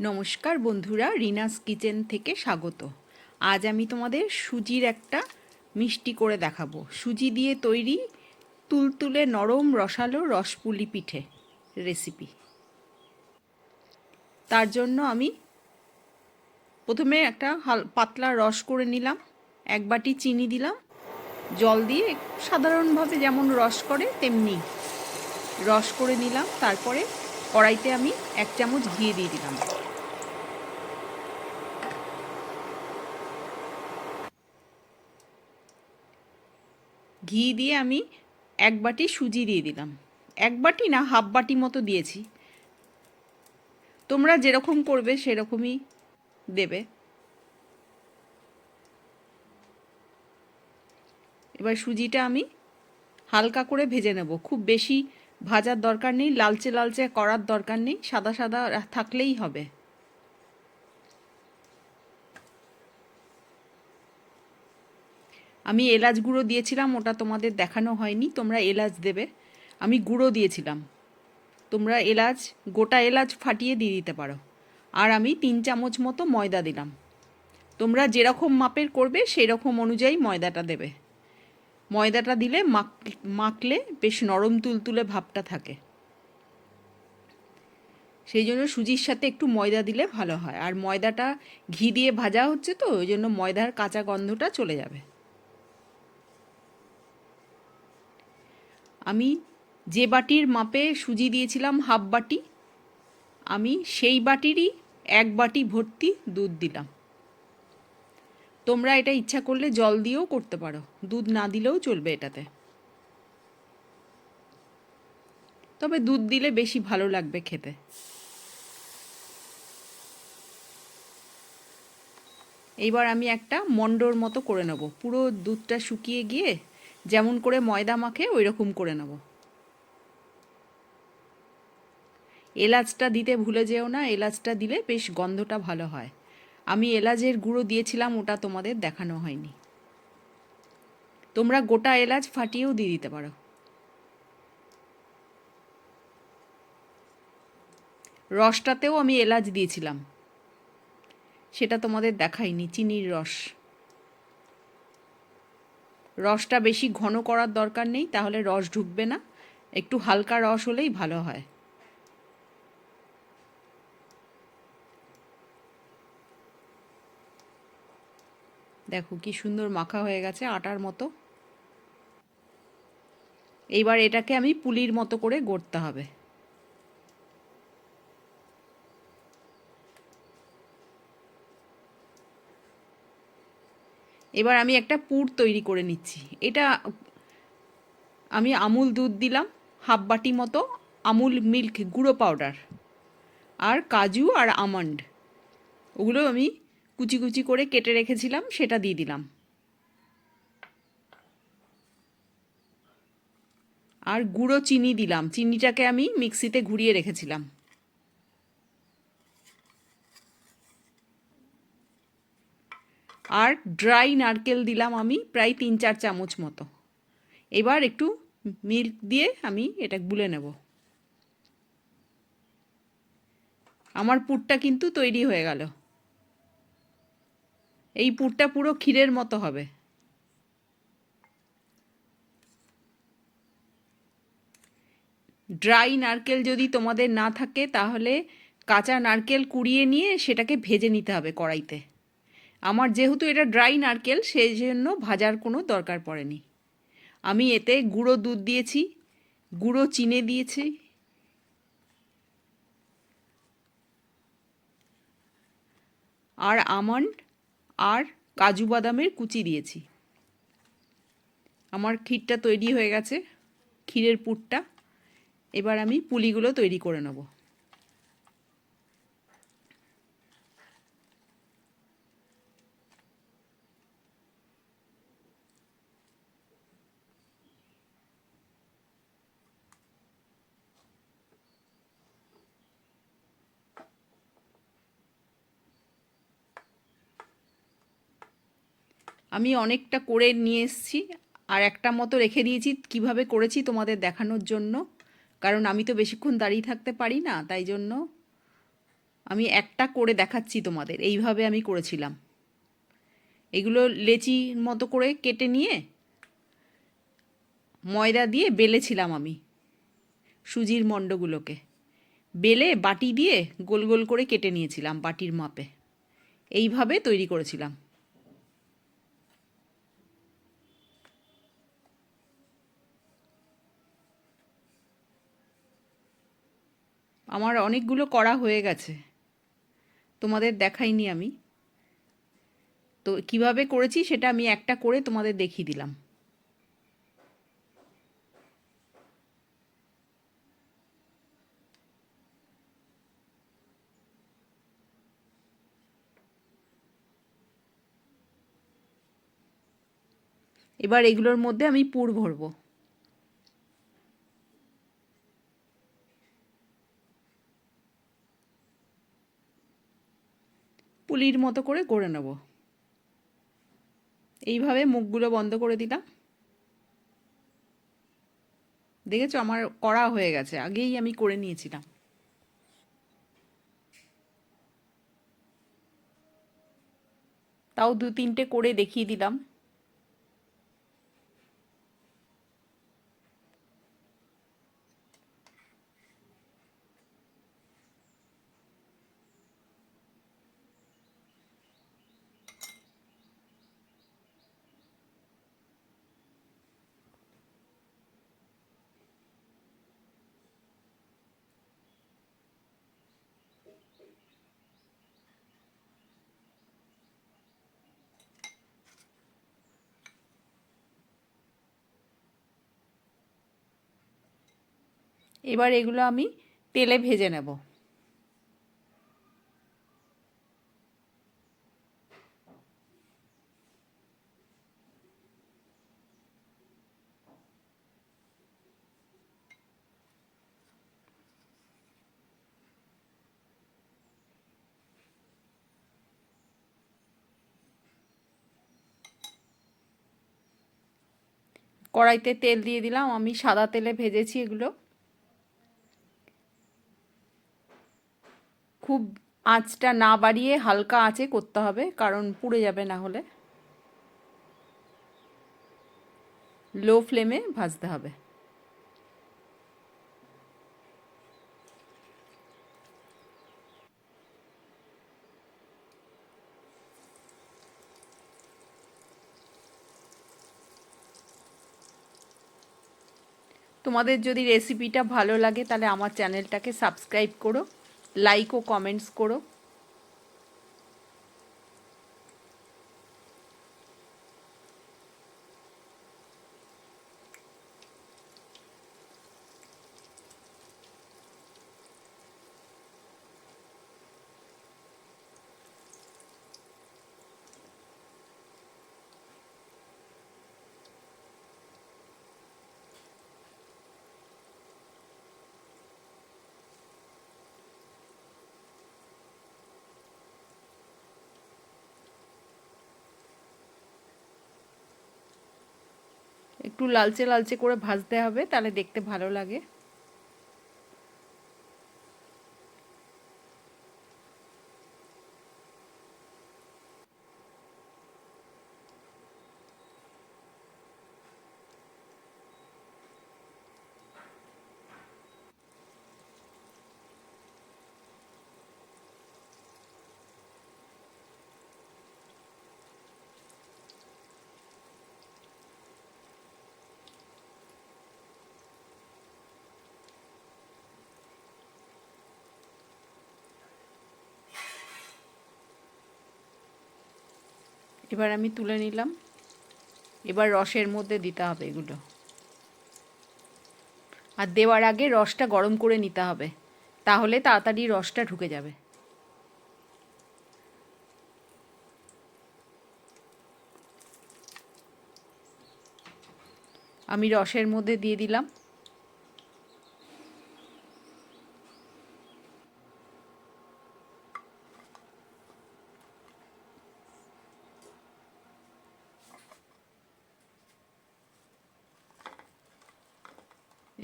নমস্কার বন্ধুরা, রিনাস কিচেন থেকে স্বাগত। আজ আমি তোমাদের সুজির একটা মিষ্টি করে দেখাবো। সুজি দিয়ে তৈরি তুলতুলে নরম রসালো রসপুলি পিঠে রেসিপি তার জন্য আমি প্রথমে একটা হাল, পাতলা রস করে নিলাম, এক বাটি চিনি দিলাম। জল দিয়ে সাধারণভাবে যেমন রস করে, তেমনি রস করে নিলাম। তারপরে কড়াইতে আমি এক চামচ ঘি দিয়ে দিলাম। ঘি দিয়ে আমি এক বাটি সুজি দিয়ে দিলাম। এক বাটি না, হাফ বাটি মতো দিয়েছি। তোমরা যেরকম করবে সেরকমই দেবে। এবার সুজিটা আমি হালকা করে ভেজে নেব। খুব বেশি ভাজার দরকার নেই, লালচে লালচে করার দরকার নেই, সাদা সাদা থাকলেই হবে। আমি এলাচ গুঁড়ো দিয়েছিলাম, ওটা তোমাদের দেখানো হয়নি, তোমরা এলাচ দেবে। আমি গুঁড়ো দিয়েছিলাম। তোমরা এলাচ, গোটা এলাচ ফাটিয়ে দিয়ে দিতে পারো। আর আমি তিন চামচ মতো ময়দা দিলাম। তোমরা যেরকম মাপের করবে সেই রকম অনুযায়ী ময়দাটা দেবে। ময়দাটা দিলে মাখ, মাখলে বেশ নরম তুলতুলে ভাবটা থাকে। সেই জন্য সুজির সাথে একটু ময়দা দিলে ভালো হয়। আর ময়দাটা ঘি দিয়ে ভাজা হচ্ছে তো, ওই জন্য ময়দার কাঁচা গন্ধটা চলে যাবে। আমি যে বাটির মাপে সুজি দিয়েছিলাম হাফ বাটি, আমি সেই বাটিরই এক বাটি ভর্তি দুধ দিলাম। তোমরা এটা ইচ্ছা করলে জল দিয়েও করতে পারো, দুধ না দিলেও চলবে এটাতে। তবে দুধ দিলে বেশি ভালো লাগবে খেতে। এইবার আমি একটা মন্ডর মতো করে নেব। পুরো দুধটা শুকিয়ে গিয়ে যেমন করে ময়দা মাখে ওই রকম করে নেব। এলাচটা দিতে ভুলে যেও না, এলাচটা দিলে বেশ গন্ধটা ভালো হয়। আমি এলাচের গুঁড়ো দিয়েছিলাম, ওটা তোমাদের দেখানো হয়নি। তোমরা গোটা এলাচ ফাটিয়েও দিয়ে দিতে পারো। রসটাতেও আমি এলাচ দিয়েছিলাম। সেটা তোমাদের দেখাইনি, চিনির রস। রসটা বেশি ঘন করার দরকার নেই, তাহলে রস ঢুকবে না। একটু হালকা রস হলেই ভালো হয়। দেখো কি সুন্দর মাখা হয়ে গেছে আটার মতো। এইবার এটাকে আমি পুলির মতো করে গড়তে হবে। এবার আমি একটা পুর তৈরি করে নিচ্ছি। এটা আমি আমুল দুধ দিলাম, হাফ বাটি মতো আমুল মিল্ক গুঁড়ো পাউডার আর কাজু আর আমন্ড। ওগুলো আমি কুচি কুচি করে কেটে রেখেছিলাম, সেটা দিয়ে দিলাম। আর গুঁড়ো চিনি দিলাম, চিনিটাকে আমি মিক্সিতে ঘুরিয়ে রেখেছিলাম। আর ড্রাই নারকেল দিলাম আমি প্রায় তিন চার চামচ মতো। এবার একটু মিল্ক দিয়ে আমি এটা গুলে নেব। আমার পুরটা কিন্তু তৈরি হয়ে গেল। এই পুরটা পুরো ক্ষীরের মতো হবে। ড্রাই নারকেল যদি তোমাদের না থাকে তাহলে কাঁচা নারকেল কুড়িয়ে নিয়ে সেটাকে ভেজে নিতে হবে কড়াইতে। আমার যেহেতু এটা ড্রাই নারকেল সেই জন্য ভাজার কোনো দরকার পড়েনি। আমি এতে গুঁড়ো দুধ দিয়েছি, গুঁড়ো চিনে দিয়েছি। আর আমন্ড আর কাজু বাদামের কুচি দিয়েছি। আমার ক্ষীরটা তৈরি হয়ে গেছে, ক্ষীরের পুরটা। এবার আমি পুলিগুলো তৈরি করে নেব। আমি অনেকটা করে নিয়ে এসেছি, আর একটা মতো রেখে দিয়েছি কীভাবে করেছি তোমাদের দেখানোর জন্য। কারণ আমি তো বেশিক্ষণ দাঁড়িয়ে থাকতে পারি না, তাই জন্য আমি একটা করে দেখাচ্ছি তোমাদের, এইভাবে আমি করেছিলাম। এগুলো লেচির মতো করে কেটে নিয়ে ময়দা দিয়ে বেলেছিলাম আমি সুজির মণ্ডগুলোকে। বেলে বাটি দিয়ে গোল গোল করে কেটে নিয়েছিলাম বাটির মাপে। এইভাবে তৈরি করেছিলাম। আমার অনেকগুলো করা হয়ে গেছে। তোমাদের দেখাইনি আমি। তো কীভাবে করেছি সেটা আমি একটা করে তোমাদের দেখিয়ে দিলাম। এবার এগুলোর মধ্যে আমি পুর ভরবো। পুলির মতো করে করে নেব। এইভাবে মুখগুলো বন্ধ করে দিলাম। দেখেছ? আমার করা হয়ে গেছে। আগেই আমি করে নিয়েছিলাম। তাও দু তিনটে করে দেখিয়ে দিলাম। এবার এগুলো আমি তেলে ভেজে নেব। কড়াইতে তেল দিয়ে দিলাম, আমি সাদা তেলে ভেজেছি এগুলো। খুব আঁচটা না বাড়িয়ে হালকা আঁচে করতে হবে, কারণ পুড়ে যাবে না হলে। লো ফ্লেমে ভাজতে হবে। তোমাদের যদি রেসিপিটা ভালো লাগে, তাহলে আমার চ্যানেলটাকে সাবস্ক্রাইব করো। লাইক ও কমেন্টস করো। একটু লালচে লালচে করে ভাজতে হবে তাহলে দেখতে ভালো লাগে। এবার আমি তুলে নিলাম। এবার রসের মধ্যে দিতে হবে এগুলো। আর দেওয়ার আগে রসটা গরম করে নিতে হবে, তাহলে তাড়াতাড়ি রসটা ঢুকে যাবে। আমি রসের মধ্যে দিয়ে দিলাম।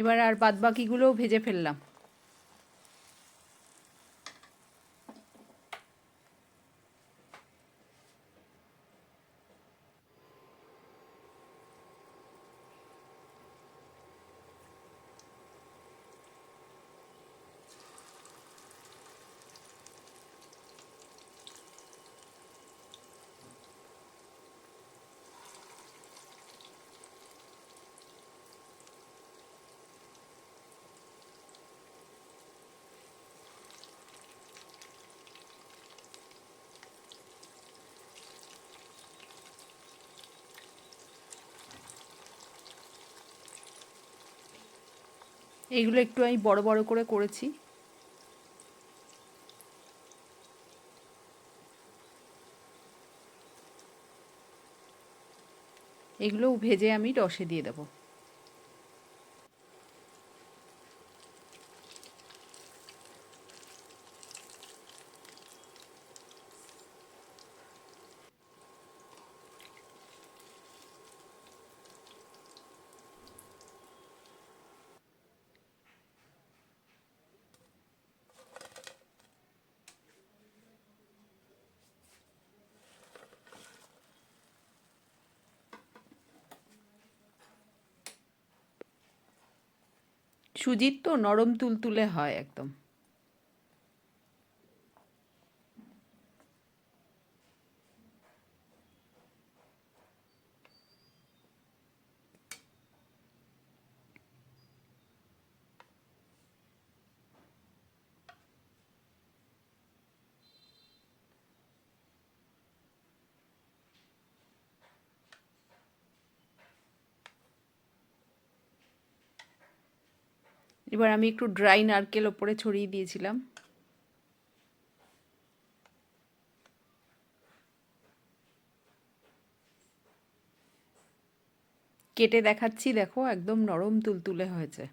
এবার আর বাদবাকিগুলোও ভেজে ফেললাম। এইগুলো একটু আমি বড় বড় করে করেছি। এগুলো ভেজে আমি রসে দিয়ে দেবো। সুজির তো নরম তুলতুলে হয় একদম। এবার আমি একটু ড্রাই নারকেল ওপরে ছড়িয়ে দিয়েছিলাম। কেটে দেখাচ্ছি, দেখো, একদম নরম তুলতুলে হয়েছে।